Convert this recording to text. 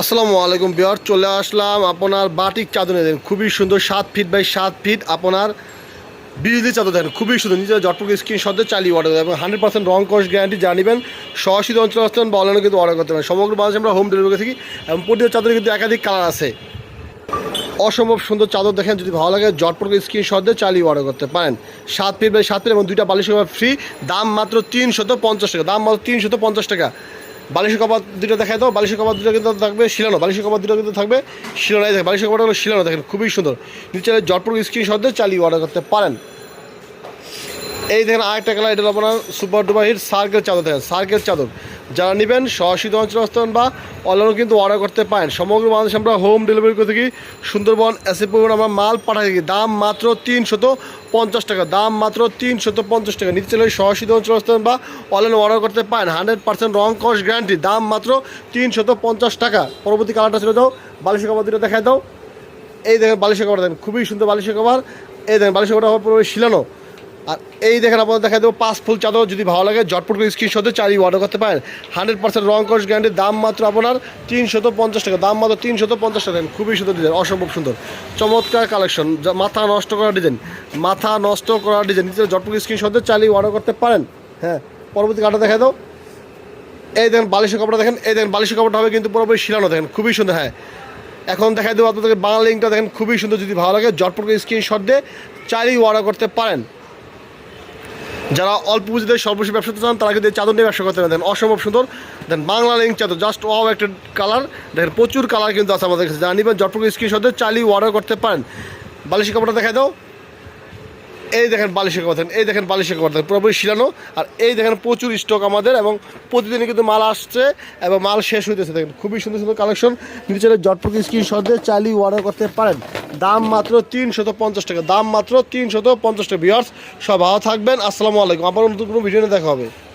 আসসালামু আলাইকুম বিহার চলে আসলাম আপনার বাটিক চাদর দেন খুবই সুন্দর সাত ফিট বাই সাত ফিট আপনার বিজলি চাদর দেখেন, খুবই সুন্দর। নিজের জটপুর স্ক্রিন সদ্যে চালিয়ে অর্ডার এবং hundred percent wrong cost guarantee জানিবেন সহসিত অঞ্চল আসতেন বা অনলাইনে কিন্তু অর্ডার করতে পারেন। সমগ্র বাংলাদেশে আমরা হোম ডেলিভারি থাকি এবং প্রতিটা চাদরে কিন্তু একাধিক কালার আছে। অসম্ভব সুন্দর চাদর দেখেন, যদি ভালো লাগে জটপুর স্ক্রিন সদ্যে চালিয়ে অর্ডার করতে পারেন। সাত ফিট বাই সাত ফিট এবং দুইটা বালিশ ফ্রি দাম মাত্র তিনশত পঞ্চাশ টাকা। দাম মাত্র তিনশত পঞ্চাশ টাকা। বালিশের কভার দুটো দেখায় দাও। বালিশের কভার দুটো কিন্তু থাকবে, শিলানো। বালিশের কভার দুটো কিন্তু থাকবে, শিলানোই থাকে বালিশের কপারটা হলো শিলানো, দেখেন, খুবই সুন্দর। নিচে জটপুর স্ক্রিন শব্দে চালিয়ে অর্ডার করতে পারেন। এই দেখেন আরেকটা কালার এটা আপনার সুপার হিট সার্কেল চাদর, দেখেন সার্কেল চাদর। যারা নেবেন সহসিত অঞ্চল আসতেন বা অনলাইনে কিন্তু অর্ডার করতে পারেন। সমগ্র বাংলাদেশে আমরা হোম ডেলিভারি করে থাকি। সুন্দরবন এসে পরিমাণ আমরা মাল পাঠাই থাকি। দাম মাত্র তিনশত পঞ্চাশ টাকা। দাম মাত্র তিনশত পঞ্চাশ টাকা। নিচে চলে সহসিত অঞ্চল আসতেন বা অনলাইনে অর্ডার করতে পারেন। Hundred percent wrong cost guarantee দাম মাত্র তিনশত পঞ্চাশ টাকা। পরবর্তী কালারটা ছেড়ে দাও। কভার দুটো দেখায় দাও। এই দেখেন বালিশের কভার দেখেন খুবই সুন্দর বালিশের কভার এই দেখেন বালিশের কভার পুরো শিলানো। আর এই দেখেন আপনাদের দেখা দেবো, পাঁচ ফুল চাদর যদি ভালো লাগে, জটপট করে স্ক্রিনশটে চারি অর্ডার করতে পারেন। হান্ড্রেড পার্সেন্ট রং কস্ট গ্যারান্টির দাম মাত্র আপনার তিনশত পঞ্চাশ টাকা। দাম মাত্র তিনশত পঞ্চাশ টাকা খুবই সুন্দর ডিজাইন অসম্ভব সুন্দর। চমৎকার কালেকশন মাথা নষ্ট করা ডিজাইন মাথা নষ্ট করা ডিজাইন নিজের জটপট স্ক্রিনশটে চালিয়ে অর্ডার করতে পারেন। হ্যাঁ পরবর্তী কাটা দেখা দাও। এই দেখেন বালিশের কাপড়টা দেখেন, এই দেখেন বালিশের কাপড়টা হবে কিন্তু পুরোপুরি শিলানো, দেখেন খুবই সুন্দর হ্যাঁ। এখন দেখা দেবো আপনাদের বাংলা লিঙ্কটা দেখেন খুবই সুন্দর, যদি ভালো লাগে, জটপট স্ক্রিনশট দিয়ে চাইলেই অর্ডার করতে পারেন। যারা অল্প পুঁজিতে সর্বশেষ ব্যবসা চান, তারা কিন্তু চাদর নিয়ে ব্যবসা করতে পারেন। অসম্ভব সুন্দর। দেন বাংলা লিঙ্ক চাদর জাস্ট ওয়াও একটা কালার দেখেন প্রচুর কালার কিন্তু আছে আমাদের কাছে। জানিবেন জটপট স্ক্রিনশটে চালিয়ে অর্ডার করতে পারেন। বালিশের কাপড়টা দেখা দাও। এই দেখেন বালিশের কথা এই দেখেন বালিশের কথা পুরোপুরি শিলানো। আর এই দেখেন প্রচুর স্টক আমাদের এবং প্রতিদিনই কিন্তু মাল আসছে এবং মাল শেষ হইতেছে। দেখেন খুবই সুন্দর সুন্দর কালেকশন নিচে জটপটি স্ক্রিনশট দিয়ে চালিয়ে অর্ডার করতে পারেন। দাম মাত্র তিনশত পঞ্চাশ টাকা, দাম মাত্র তিনশত পঞ্চাশ টাকা। বিয়ার্স সব ভালো থাকবেন। আসসালামু আলাইকুম। আবার নতুন কোনো ভিডিও দেখা হবে।